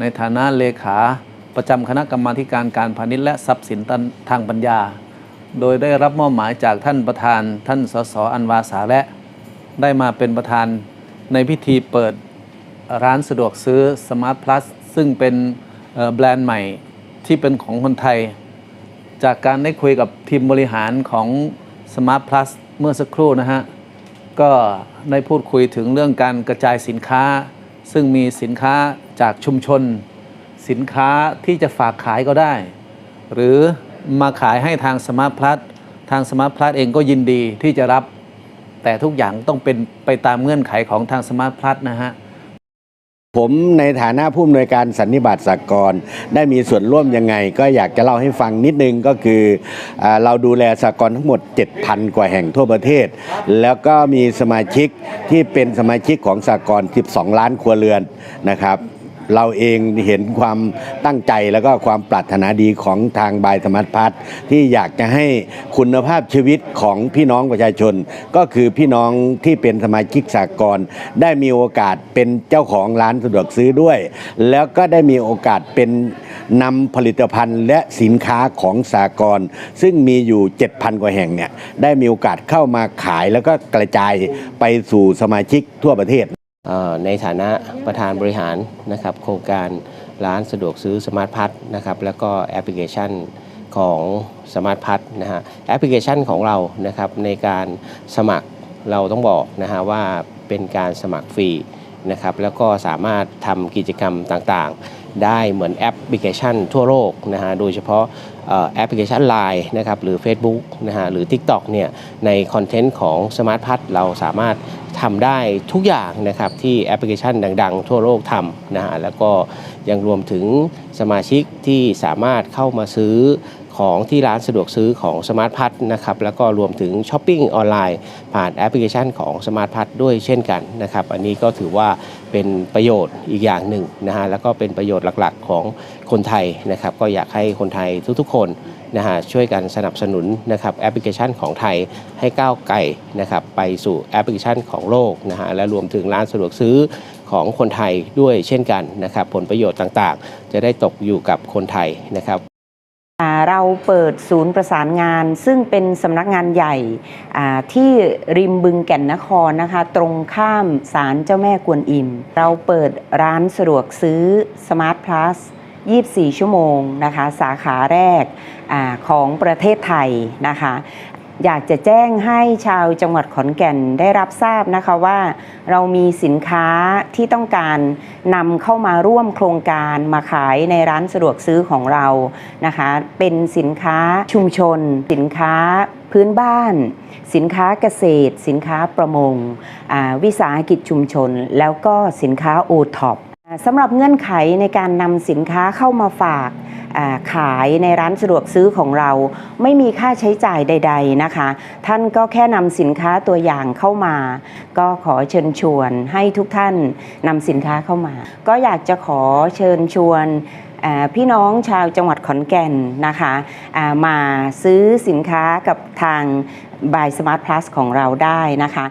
ในฐานะเลขาประจำคณะกรรมาการการพาณิชย์และทรัพย์สินทางปัญญา โดยได้รับมอบหมายจากท่านประธานท่านสสอันวาสาและ ได้มาเป็นประธานในพิธีเปิดร้านสะดวกซื้อ Smart Plus ซึ่งเป็นแบรนด์ใหม่ที่เป็นของคนไทย จากการได้คุยกับทีมบริหารของ Smart Plus เมื่อสักครู่นะฮะ ก็ได้พูดคุยถึงเรื่องการกระจายสินค้า ซึ่งมีสินค้า จากชุมชน สินค้าที่จะฝากขายก็ได้ หรือมาขายให้ทางสมาร์ทพลัสทางสมาร์ทพลัสเองก็ยินดีที่จะรับ แต่ทุกอย่างต้องเป็นไปตามเงื่อนไขของทางสมาร์ทพลัสนะฮะผมในฐานะผู้อำนวยการสันนิบาตสากลได้มีส่วนร่วมยังไง ก็อยากจะเล่าให้ฟังนิดนึงก็คืออเราดูแลสากลทั้งหมด 7,000 กว่าแห่งทั่วประเทศ แล้วก็มีสมาชิกที่เป็นสมาชิกของสากล12 ล้านครัวเรือนนะครับ เราเองเห็นความตั้งใจแล้วก็ความปรารถนาดีของทางบายธรรมพัฒน์ที่อยากจะให้คุณภาพชีวิตของพี่น้องประชาชน ก็คือพี่น้องที่เป็นสมาชิกสากลได้มีโอกาสเป็นเจ้าของร้านสะดวกซื้อด้วย แล้วก็ได้มีโอกาสเป็นนำผลิตภัณฑ์และสินค้าของสากลซึ่งมีอยู่ 7,000 กว่าแห่งเนี่ยได้มีโอกาสเข้ามาขายแล้วก็กระจายไปสู่สมาชิกทั่วประเทศ ในฐานะประธานบริหารนะครับโครงการร้านสะดวกซื้อสมาร์ทพัทนะครับแล้วก็แอปพลิเคชันของสมาร์ทพัทนะฮะแอปพลิเคชันของเรานะครับในการสมัครเราต้องบอกนะฮะว่าเป็นการสมัครฟรีนะครับแล้วก็สามารถทำกิจกรรมต่างๆ ได้เหมือนแอปพลิเคชันทั่วโลกนะฮะโดยเฉพาะแอปพลิเคชัน Line นะครับหรือ Facebook นะฮะหรือ TikTok เนี่ยในคอนเทนต์ของ Smart p a ทเราสามารถทำได้ทุกอย่างนะครับที่แอปพลิเคชันดัง ๆ ทั่วโลกทำนะฮะแล้วก็ยังรวมถึงสมาชิกที่สามารถเข้ามาซื้อ ของที่ร้านสะดวกซื้อของ Smart p a t นะครับแล้วก็รวมถึงช้อปปิ้งออนไลน์ ผ่านแอปพลิเคชันของ Smart p a t ด้วยเช่นกันนะครับอันนี้ก็ถือว่าเป็นประโยชน์อีกอย่างหนึ่งนะฮะแล้วก็เป็นประโยชน์หลักๆของคนไทยนะครับก็อยากให้คนไทยทุกๆคนนะฮะช่วยกันสนับสนุนนะครับแอปพลิเคชันของไทยให้ก้าวไกลนะครับไปสู่แอปพลิเคชันของโลกนะฮะและรวมถึงร้านสะดวกซื้อของคนไทยด้วยเช่นกันนะครับผลประโยชน์ต่างๆ จะได้ตกอยู่กับคนไทยนะครับ เราเปิดศูนย์ประสานงาน ซึ่งเป็นสำนักงานใหญ่ที่ริมบึงแก่นนครนะคะ ตรงข้ามศาลเจ้าแม่กวนอิม เราเปิดร้านสะดวกซื้อ Smart Plus 24 ชั่วโมงนะคะ สาขาแรกอของประเทศไทยนะคะ อยากจะแจ้งให้ชาวจังหวัดขอนแก่นได้รับทราบนะคะว่า เรามีสินค้าที่ต้องการนำเข้ามาร่วมโครงการมาขายในร้านสะดวกซื้อของเรานะคะ เป็นสินค้าชุมชน สินค้าพื้นบ้าน สินค้าเกษตร สินค้าประมงวิสาหกิจชุมชน แล้วก็สินค้าโอท็อปสำหรับเงื่อนไขในการนำสินค้าเข้ามาฝาก ขายในร้านสะดวกซื้อของเรา ไม่มีค่าใช้จ่ายใด ๆนะคะ ท่านก็แค่นำสินค้าตัวอย่างเข้ามา ก็ขอเชิญชวนให้ทุกท่านนำสินค้าเข้ามา ก็อยากจะขอเชิญชวนพี่น้องชาวจังหวัดขอนแก่นนะคะามาซื้อสินค้ากับทาง by Smart Plus ของเราได้นะคะ